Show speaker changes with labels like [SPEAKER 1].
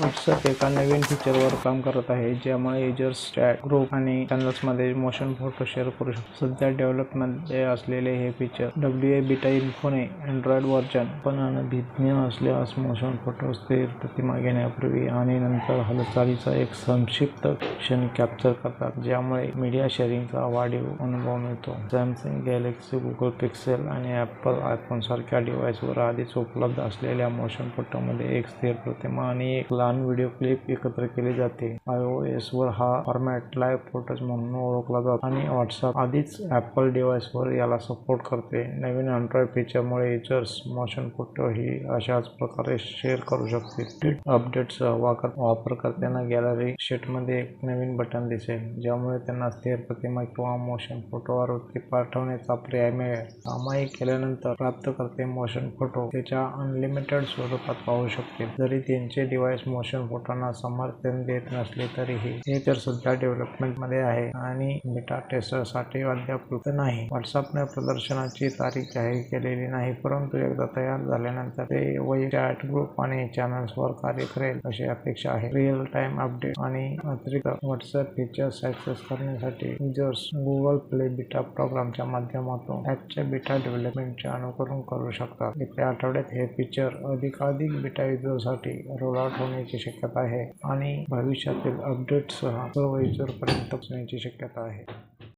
[SPEAKER 1] WhatsApp एका नवीन फीचरवर काम करत आहे ज्यामुळे युजर्स चॅट ग्रुप आणि चॅनल्समध्ये मोशन फोटो शेअर करू शकतो सध्या डेव्हलपमध्ये असलेले हे फीचर डब्ल्यू ए बीटा इन्फोने अँड्रॉइड व्हर्जन पण अनभिज्ञ असल्यास मोशन फोटो स्थिर प्रतिमा घेण्यापूर्वी आणि नंतर हालचालीचा एक संक्षिप्त क्षण कॅप्चर करतात ज्यामुळे मीडिया शेअरिंगचा वाढीव अनुभव मिळतो. सॅमसंग गॅलेक्सी गुगल पिक्सेल आणि ॲपल आयफोन सारख्या डिव्हाइसवर आधीच उपलब्ध असलेल्या मोशन फोटोमध्ये एक स्थिर प्रतिमा आणि एक लहान व्हिडिओ क्लिप एकत्र केली जाते. आयओएस वर हा फॉर्मॅट लाईव्ह फोटोज म्हणून ओळखला जातो. आणि व्हॉट्सअप आधीच ॲपल डिव्हाइसवर याला सपोर्ट करते. नवीन अँड्रॉइड फीचरमुळे युजर्स मोशन फोटो ही अशाच प्रकारे शेअर करू शकतील अपडेट वापर वापरकर्त्यांना गॅलरी शीटमध्ये एक नवीन बटन दिसेल ज्यामुळे त्यांना स्थिर प्रतिमा किंवा मोशन फोटोवर वरती पाठवण्याचा पर्याय मिळेल. सामायिक केल्यानंतर प्राप्तकर्ते मोशन फोटो त्याच्या अनलिमिटेड स्वरूपात पाहू शकतील. जरी त्यांचे डिव्हाइस मोशन फोटोंना समर्थन देत नसले तरीही हे तर सध्या डेव्हलपमेंटमध्ये आहे. आणि बीटा टेस्टरसाठी अद्याप नाही. व्हॉट्सअपने प्रदर्शनाची तारीख जाहीर केलेली नाही परंतु एकदा तयार झाल्यानंतर ते वय चॅट ग्रुप आणि चॅनल्सवर कार्य करेल अशी अपेक्षा आहे. रिअल टाइम अपडेट आणि अतिरिक्त व्हॉट्सअप फीचर्स ऍक्सेस करण्यासाठी युजर्स गुगल प्ले बीटा प्रोग्रामच्या माध्यमातून ॲपच्या बीटा डेव्हलपमेंटचे अनुकरण करू शकतात. येत्या आठवड्यात हे फीचर अधिकाधिक बीटा युजरसाठी रोल आउट होण्याची शक्यता आहे आणि भविष्यातील अपडेटसह सर्व युजरपर्यंत पोहोचण्याची शक्यता आहे.